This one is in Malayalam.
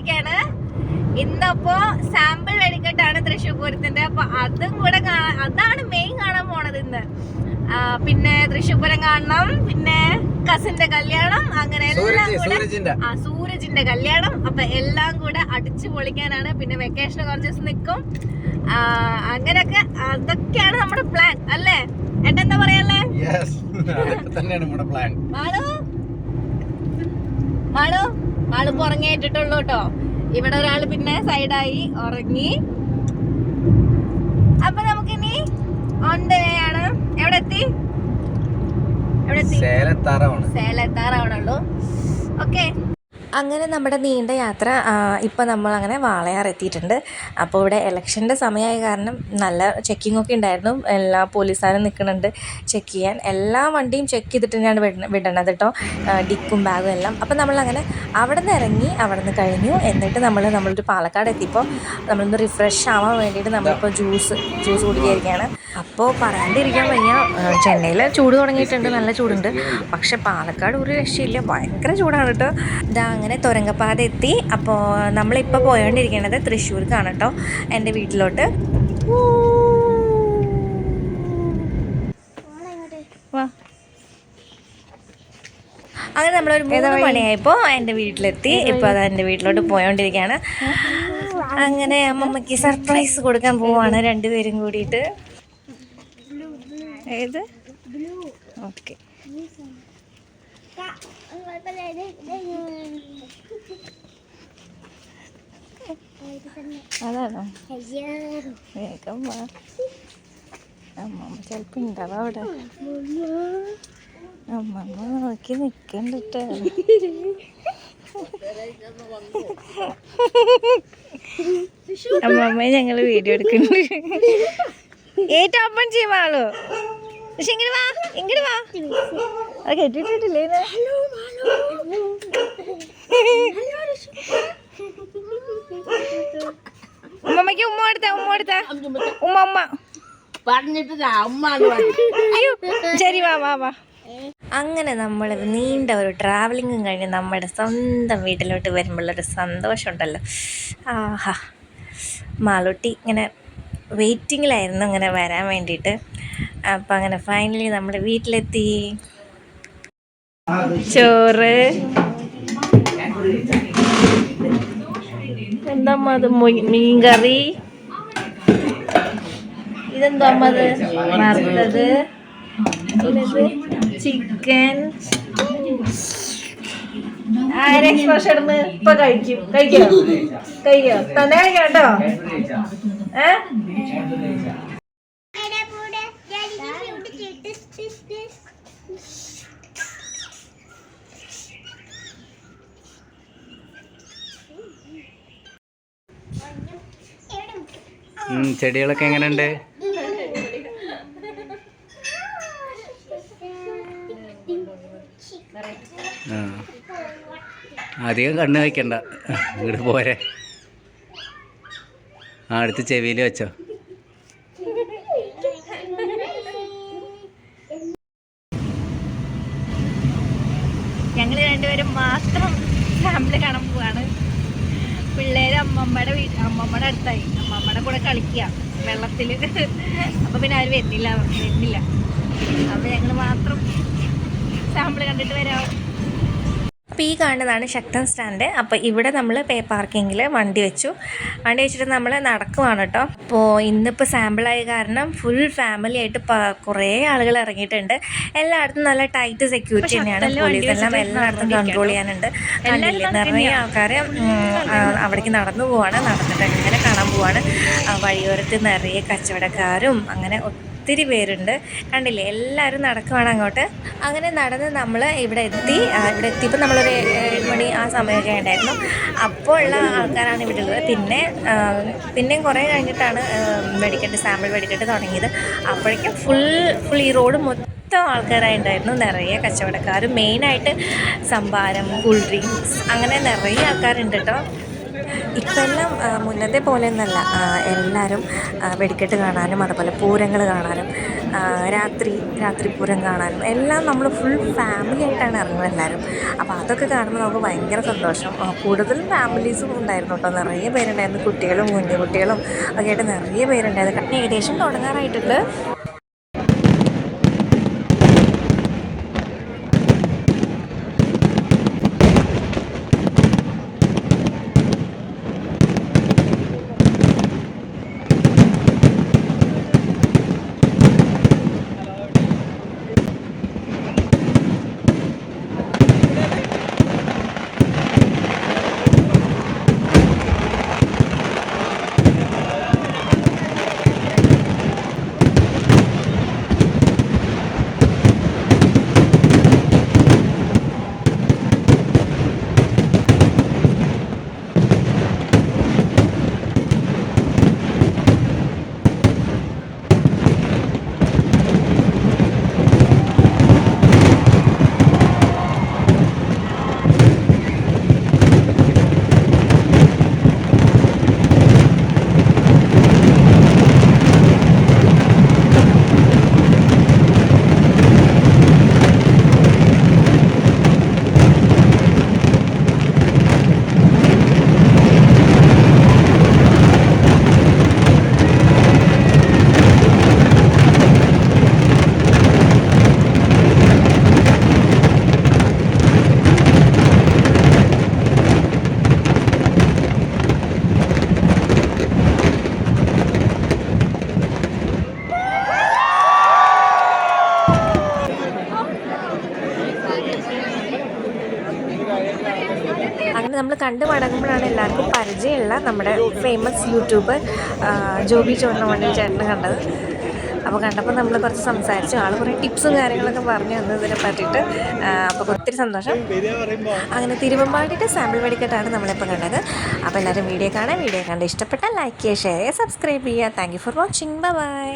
വന്നിരിക്കുകയാണ്. ഇന്നപ്പോ സാമ്പിൾ വെടിക്കെട്ടാണ് തൃശ്ശൂർ പൂരത്തിന്റെ. അപ്പൊ അതും കൂടെ കാണാൻ അതാണ് മെയിൻ കാണാൻ പോണത് ഇന്ന്. പിന്നെ തൃശ്ശൂർ പൂരം കാണണം. പിന്നെ കസിന്റെ കല്യാണം. അങ്ങനെ എല്ലാം കൂടെ ആ സൂരജിന്റെ കല്യാണം. അപ്പൊ എല്ലാം കൂടെ അടിച്ചു പൊളിക്കാനാണ്. പിന്നെ വെക്കേഷൻ കുറച്ച് ദിവസം നിൽക്കും അങ്ങനെയൊക്കെ അതൊക്കെയാണ് നമ്മുടെ പ്ലാൻ അല്ലേ? ഏട്ടാ എന്താ പറയാല്ലേ തന്നെയാണ് നമ്മുടെ പ്ലാൻ മാളു? മാളു? മാളു പുറങ്ങേറ്റിട്ടുള്ളു കേട്ടോ. ഇവിടെ ഒരാൾ പിന്നെ സൈഡായി ഉറങ്ങി. അപ്പൊ നമുക്കിനി ഓൺ ദ വേ ആണ്. എവിടെ എത്തി? എവിടെ എത്തി? സേലത്താറാവണുള്ളൂ ഓക്കെ അങ്ങനെ നമ്മുടെ നീണ്ട യാത്ര ഇപ്പോൾ നമ്മൾ അങ്ങനെ വാളയാർ എത്തിയിട്ടുണ്ട് അപ്പോൾ ഇവിടെ ഇലക്ഷന്റെ സമയമായ കാരണം നല്ല ചെക്കിംഗ് ഒക്കെ ഉണ്ടായിരുന്നു. എല്ലാ പോലീസുകാരും നിൽക്കുന്നുണ്ട്. ചെക്ക് ചെയ്യാൻ. എല്ലാ വണ്ടിയും ചെക്ക് ചെയ്തിട്ട് തന്നെയാണ് വിട വിടണത് കേട്ടോ. ഡിക്കും ബാഗും എല്ലാം. അപ്പോൾ നമ്മളങ്ങനെ അവിടെ നിന്ന് ഇറങ്ങി അവിടെ നിന്ന് കഴിഞ്ഞു. എന്നിട്ട് നമ്മൾ നമ്മളൊരു പാലക്കാട് എത്തിയപ്പോൾ നമ്മളൊന്ന് റിഫ്രഷ് ആവാൻ വേണ്ടിയിട്ട് നമ്മളിപ്പോൾ ജ്യൂസ് ജ്യൂസ് കുടിക്കുകയാണ് അപ്പോൾ പറയാണ്ടിരിക്കാൻ വയ്യ. ചെന്നൈയിൽ ചൂട് തുടങ്ങിയിട്ടുണ്ട്. നല്ല ചൂടുണ്ട്. പക്ഷേ പാലക്കാട് ഒരു രക്ഷയില്ല. ഭയങ്കര ചൂടാണ് കേട്ടോ. ഇതാ അങ്ങനെ തുരങ്കപ്പാത എത്തി. അപ്പോൾ നമ്മളിപ്പോൾ പോയോണ്ടിരിക്കണത് തൃശ്ശൂർക്കാണ് കേട്ടോ എന്റെ വീട്ടിലോട്ട്. വാ. അങ്ങനെ നമ്മളൊരു മൂന്ന് മണിയായപ്പോൾ എന്റെ വീട്ടിലെത്തി. ഇപ്പോൾ അത് എന്റെ വീട്ടിലോട്ട് പോയോണ്ടിരിക്കുകയാണ് അങ്ങനെ അമ്മമ്മയ്ക്ക് സർപ്രൈസ് കൊടുക്കാൻ പോവാണ് രണ്ടുപേരും കൂടിയിട്ട്. ഏത്? ഓക്കെ. അതാണോ? വേഗം വാ. അമ്മമ്മ ചിലപ്പോ ഉണ്ടാവും അവിടെ. അമ്മമ്മ നോക്കി നിക്കണ്ടിട്ട് അമ്മമ്മയെ ഞങ്ങൾ വീഡിയോ എടുക്കുന്നുണ്ട് ഏറ്റവും ഓപ്പൺ പക്ഷെ ഇങ്ങനെ വാ ഇങ്ങനെ വാ. അത് കെട്ടിട്ടിട്ടില്ലേ ഉമ്മമ്മക്ക് ഉമ്മ എടുത്ത ഉമ്മ എടുത്ത ഉമ്മ ഉമ്മ. പറഞ്ഞിട്ട് അയ്യോ ശരി വാ വാ വാ. അങ്ങനെ നമ്മൾ നീണ്ട ഒരു ട്രാവലിങ്ങും കഴിഞ്ഞ് നമ്മുടെ സ്വന്തം വീട്ടിലോട്ട് വരുമ്പോഴൊരു സന്തോഷമുണ്ടല്ലോ. ആഹാ. മാളൂട്ടി ഇങ്ങനെ വെയിറ്റിങ്ങിലായിരുന്നു ഇങ്ങനെ വരാൻ വേണ്ടിയിട്ട്. അപ്പം അങ്ങനെ ഫൈനലി നമ്മുടെ വീട്ടിലെത്തി. ചോറ്. എന്താ അത് മീൻകറി? ഇതെന്താ അത്? വറുത്തത്. ചിക്കൻ ആരെക്സ്പ്രഷൻ ഇടുന്നു? ഇപ്പൊ കഴിക്കും. കഴിക്കോ കഴിക്കോ തന്നെ കഴിക്കാം കേട്ടോ. ഏ? ചെടികളൊക്കെ എങ്ങനെയുണ്ട്? അധികം കണ്ണ് വയ്ക്കണ്ട ഇങ്ങോട്ട് പോരെ. ആ അടുത്ത് ചെവിയിൽ വെച്ചോ ഞങ്ങൾ രണ്ടുപേരും മാത്രം ഫാമിലി കാണാൻ പോവാണ് പിള്ളേര് അമ്മമ്മയുടെ വീട് അമ്മമ്മയുടെ അടുത്തായി. അമ്മമ്മയുടെ കൂടെ കളിക്കുക വെള്ളത്തിൽ അപ്പൊ പിന്നെ ആരും വരുന്നില്ല വരുന്നില്ല. അപ്പൊ ഞങ്ങൾ മാത്രം സാമ്പിൾ കണ്ടിട്ട് വരാം. അപ്പോൾ ഈ കാണുന്നതാണ് ശക്തൻ സ്റ്റാൻഡ്. അപ്പോൾ ഇവിടെ നമ്മൾ പേ പാർക്കിങ്ങിൽ വണ്ടി വെച്ചു. വണ്ടി വെച്ചിട്ട് നമ്മൾ നടക്കുവാണ് കേട്ടോ അപ്പോൾ ഇന്നിപ്പോൾ സാമ്പിളായ കാരണം ഫുൾ ഫാമിലി ആയിട്ട് കുറേ ആളുകൾ ഇറങ്ങിയിട്ടുണ്ട് എല്ലായിടത്തും നല്ല ടൈറ്റ് സെക്യൂരിറ്റി തന്നെയാണ്. പോലീസ് എല്ലാം എല്ലായിടത്തും കൺട്രോൾ ചെയ്യാനുണ്ട്. കണ്ടില്ലേ? നിറയെ ആൾക്കാർ അവിടേക്ക് നടന്നു പോവാണ്. നടന്നിട്ട് അങ്ങനെ കാണാൻ പോവാണ്. വഴിയോരത്ത് നിറയെ കച്ചവടക്കാരും അങ്ങനെ ഒത്തിരി പേരുണ്ട്. കണ്ടില്ലേ? എല്ലാവരും നടക്കുവാണ് അങ്ങോട്ട്. അങ്ങനെ നടന്ന് നമ്മൾ ഇവിടെ എത്തി. ഇവിടെ എത്തിയപ്പോൾ നമ്മളൊരു ഏഴ് മണി ആ സമയമൊക്കെ ഉണ്ടായിരുന്നു. അപ്പോൾ ഉള്ള ആൾക്കാരാണ് ഇവിടെ ഉള്ളത്. പിന്നെ പിന്നെയും കുറേ കഴിഞ്ഞിട്ടാണ് വെടിക്കെട്ട് സാമ്പിൾ വെടിക്കെട്ട് തുടങ്ങിയത്. അപ്പോഴേക്കും ഫുൾ ഫുൾ ഈ റോഡ് മൊത്തം ആൾക്കാരായിട്ടുണ്ടായിരുന്നു നിറയെ കച്ചവടക്കാർ മെയിനായിട്ട് സംഭാരം കൂൾ ഡ്രിങ്ക്സ് അങ്ങനെ നിറയെ ആൾക്കാരുണ്ട് കേട്ടോ. ഇപ്പം എല്ലാം മുന്നത്തെ പോലെ ഒന്നല്ല. എല്ലാവരും വെടിക്കെട്ട് കാണാനും അതുപോലെ പൂരങ്ങൾ കാണാനും രാത്രി രാത്രി പൂരം കാണാനും എല്ലാം നമ്മൾ ഫുൾ ഫാമിലി ആയിട്ടാണ് ഇറങ്ങുന്നത് എല്ലാവരും അപ്പോൾ അതൊക്കെ കാണുമ്പോൾ നമുക്ക് ഭയങ്കര സന്തോഷം. കൂടുതൽ ഫാമിലീസും ഉണ്ടായിരുന്നു കേട്ടോ. നിറയെ പേരുണ്ടായിരുന്നു. കുട്ടികളും കുഞ്ഞു കുട്ടികളും ഒക്കെ ആയിട്ട് നിറയെ പേരുണ്ടായിരുന്നു. ഏകദേശം തുടങ്ങാറായിട്ടുണ്ട്. അങ്ങനെ നമ്മൾ കണ്ടു മടങ്ങുമ്പോഴാണ് എല്ലാവർക്കും പരിചയമുള്ള നമ്മുടെ ഫേമസ് യൂട്യൂബർ ജോബി ജോബി വണ്ടി ചേട്ടനെ കണ്ടത്. അപ്പോൾ കണ്ടപ്പോൾ നമ്മൾ കുറച്ച് സംസാരിച്ചു. ആൾ കുറേ ടിപ്സും കാര്യങ്ങളൊക്കെ പറഞ്ഞു തന്നു ഇതിനെ പറ്റിയിട്ട് അപ്പോൾ ഒത്തിരി സന്തോഷം. അങ്ങനെ തിരുവമ്പാടിയുടെ സാമ്പിൾ വെടിക്കെട്ടാണ് നമ്മളിപ്പോൾ കണ്ടത്. അപ്പോൾ എല്ലാവരും വീഡിയോ കാണാൻ വീഡിയോ കണ്ട് ഇഷ്ടപ്പെട്ടാൽ ലൈക്ക് ചെയ്യുക ഷെയർ ചെയ്യുക സബ്സ്ക്രൈബ് ചെയ്യുക. Thank for watching bye